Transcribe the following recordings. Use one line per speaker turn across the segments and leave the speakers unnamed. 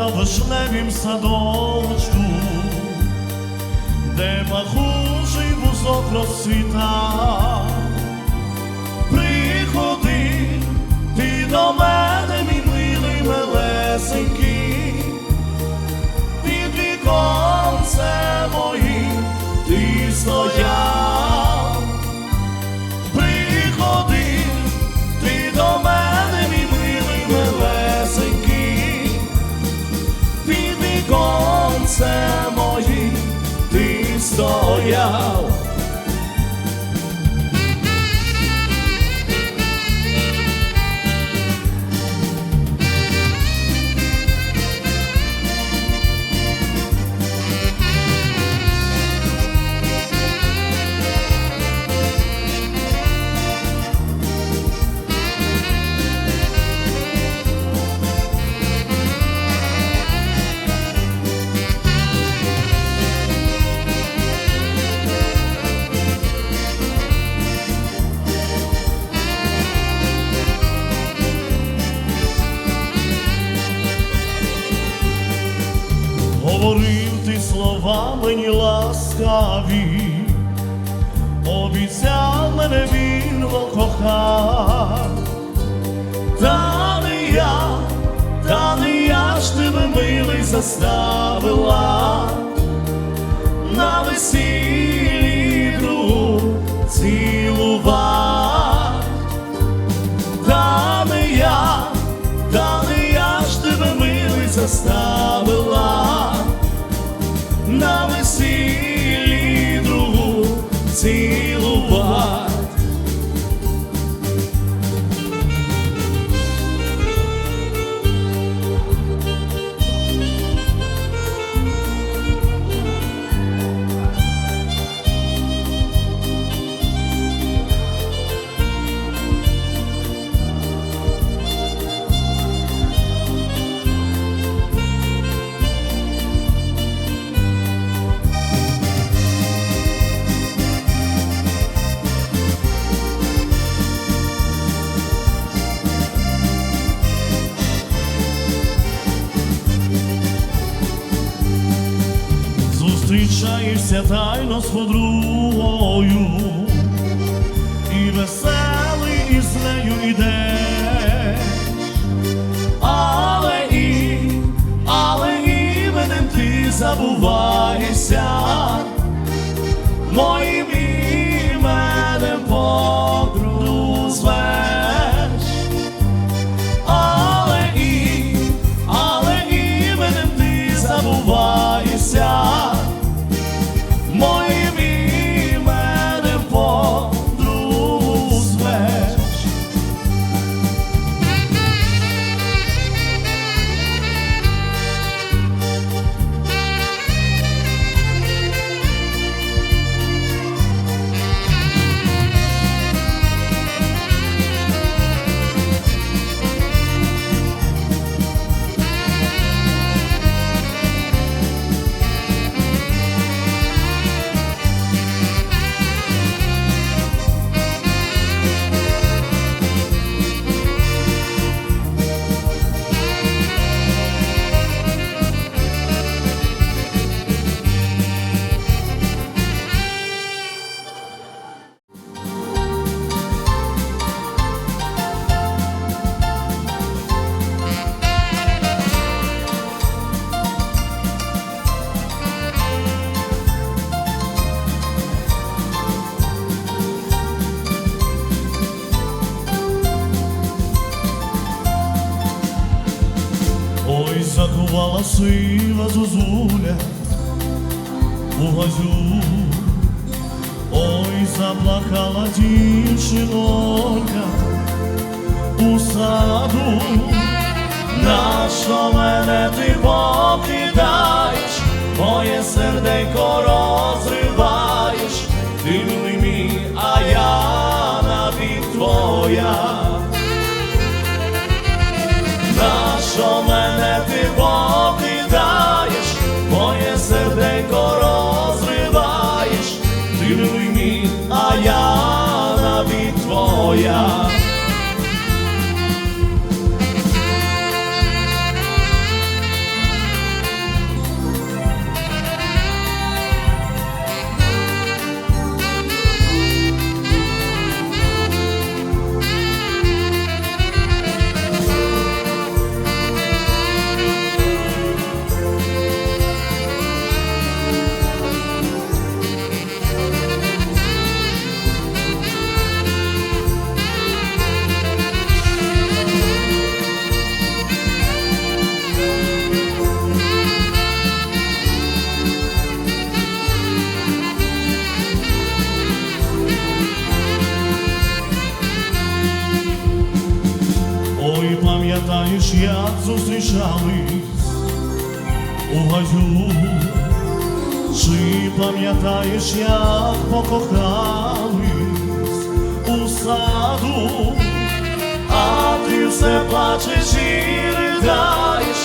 Хата в вишневім садочку, де пахучий вузок розцвіта. Ти стояв. Говорив ти слова мені ласкаві, обіцяв мене вірно кохав, та не я, та не я ж тебе милий заставила. На весіллі другу цілувати. Та не я, та не я ж тебе милий заставила Зустрічаєшся тайно з подругою, і веселий із нею йде, але і, але іменем ти забуваєшся, моїм іменем подругу звеш. Але і, але іменем ти забуваєшся, Ой, закувала сива зозуля у газю, ой, заплакала дівчинонька у саду, на що мене ти покидаєш, моє серденько розриваєш, ти милий мій, а я навік твоя. Що мене ти покидаєш, зустрічались у гаю, чи пам'ятаєш, як покохались у саду, а ти все плачеш і ридаєш,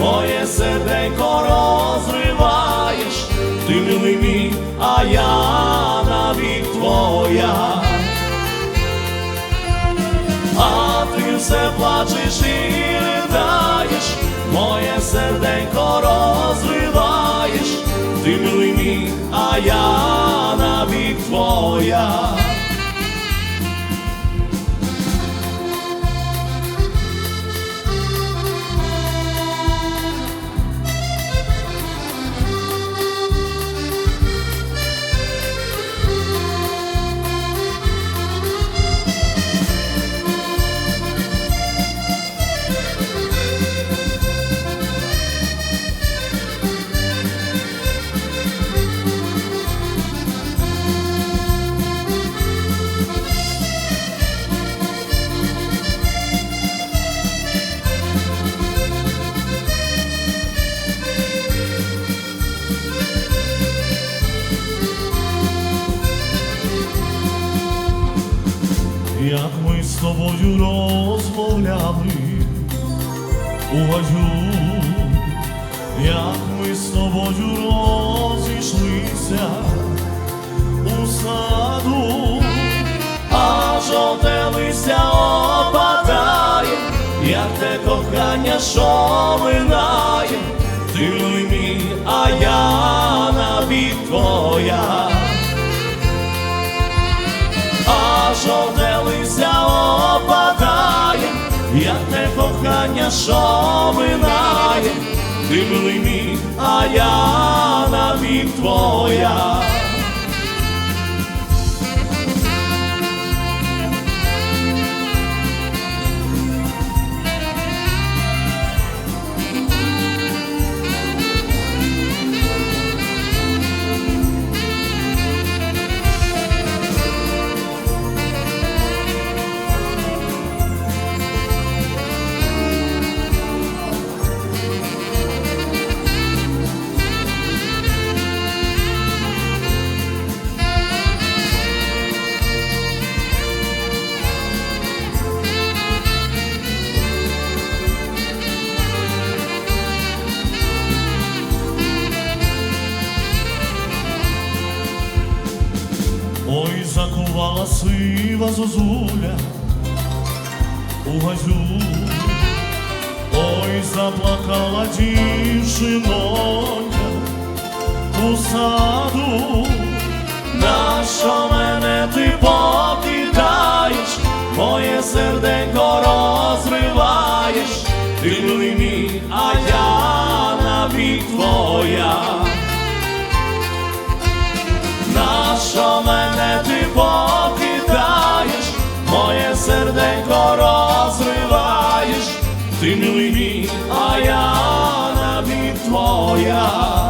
моє серденько розриваєш, ти милий мій, а я навік твоя. А ти все плачеш і ридаєш, серденько розвиваєш, ти милий мій, а я навік твоя. Ми з тобою розмовляли. У гаю, як ми з тобою розійшлися у саду, а жовте листя опадає, як те кохання, що минає, ти мій, а я навік твоя. Листя кохання, що минає, ти мій, а я навік твоя. Сива зозуля у газю, ой, заплакала дівчинонька у саду, нащо мене ти покидаєш, моє серденько розриваєш, ти милий мій, а я навік твоя. Нащо мене ти покидаєш, ти милий мій, а я навік твоя.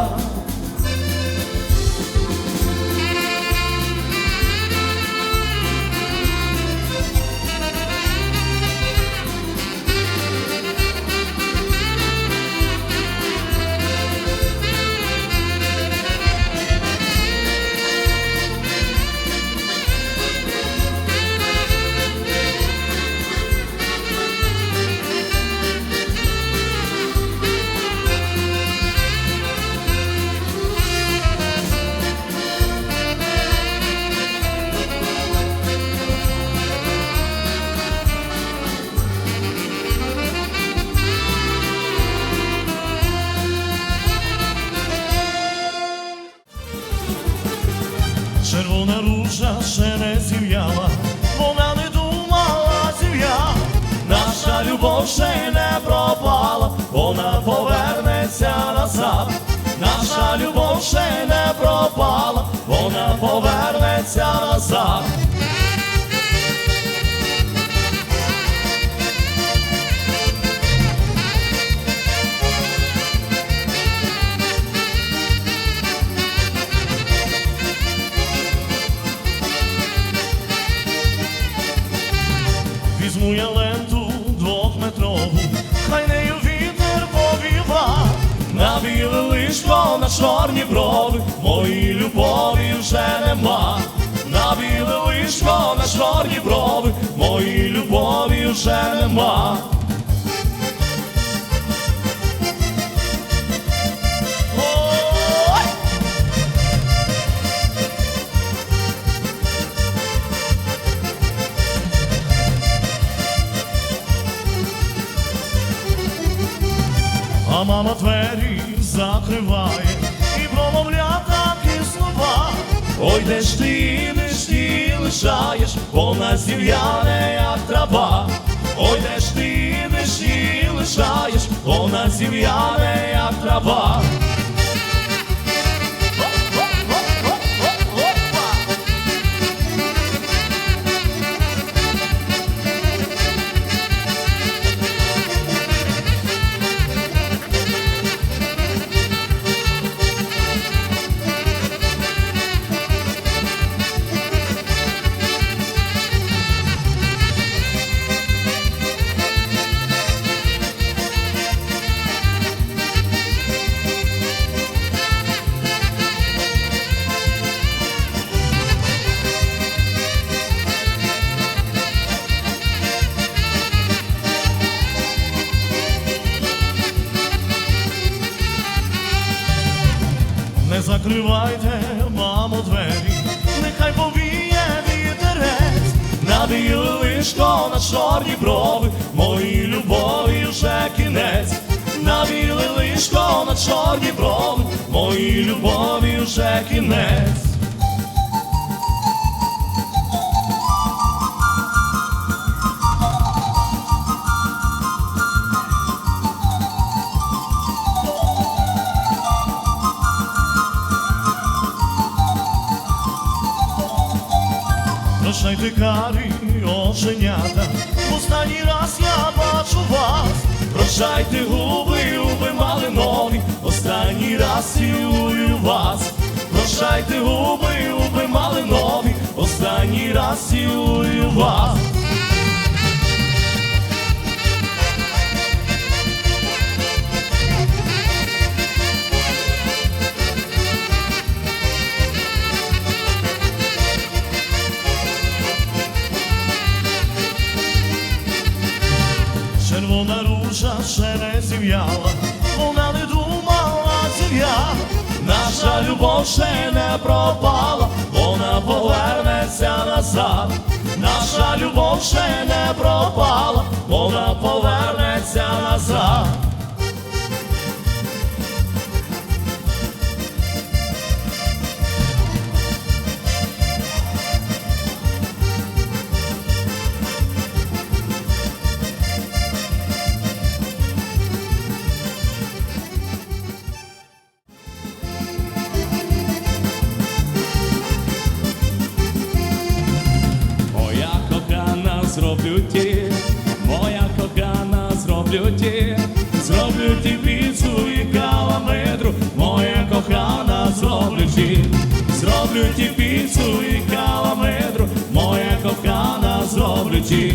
Ружа ще не зів'яла, вона не думала зів'я, наша любов ще не пропала, вона повернеться назад, наша любов ще не пропала, вона повернеться назад. Існує ленту двохметрову, хай нею вітер повіва, навіли лишко на чорні брови, мої любові вже нема, навіли лишко на чорні брови, мої любові вже нема. Закриває і промовляє такі слова. Ой, де ж ти, де ж ти лишаєш, вона зів'яне, як трава. Ой, де ж ти, де ж ти лишаєш, вона зів'яне, як трава. На чорні брови, моїй любові вже кінець, на біле лишко на чорні брови, моїй любові вже кінець. Оченята, в останній раз я бачу вас. Прощайте губи, губи малинові, останній раз цілую вас. Прощайте губи, губи малинові, останній раз цілую вас. Зів'яла, вона не думала сім'я, Наша любов ще не пропала, вона повернеться назад. Наша любов ще не пропала, вона повернеться назад.
Піцу і каламедру, моя кохана зроблю ті, зроблю ті піцу і каламедру, моя кохана зроблю ті.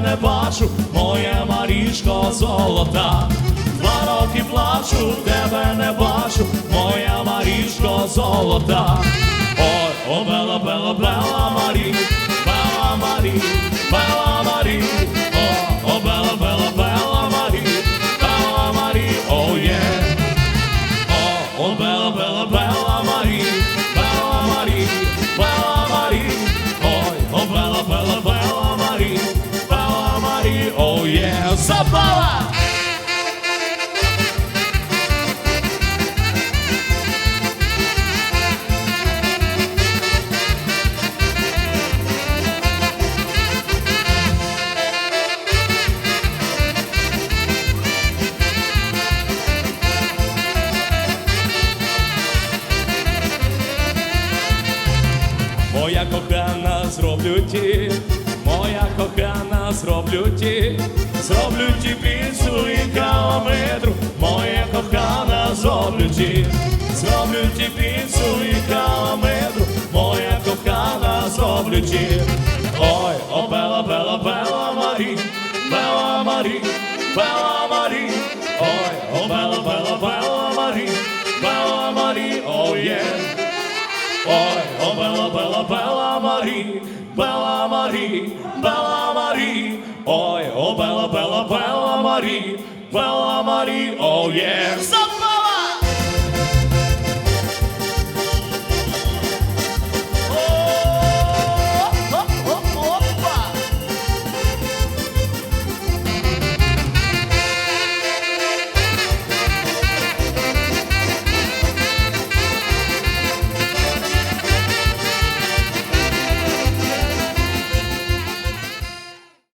Не бачу, моя Марішко золота. Два роки плачу, тебе не бачу, моя Марішко золота. Ой, о, бела, бела, бела Марі, бела Марі, бела
зроблю моя кохана зроблю ті,
Зроблю ті піцу і каламетру, моя кохана зроблю ті, зроблю ті піцу і каламетру, моя кохана зроблю ті. Ой, о бела, бела, бела Марі, бела Марі, бела Марі, ой, о бела, бела, бела Марі, бела Марі, є. Ой, о бела, бела, бела Марі, бела Марі, бела Марі, ой, о бела, бела, бела Марі, бела Марі, о є.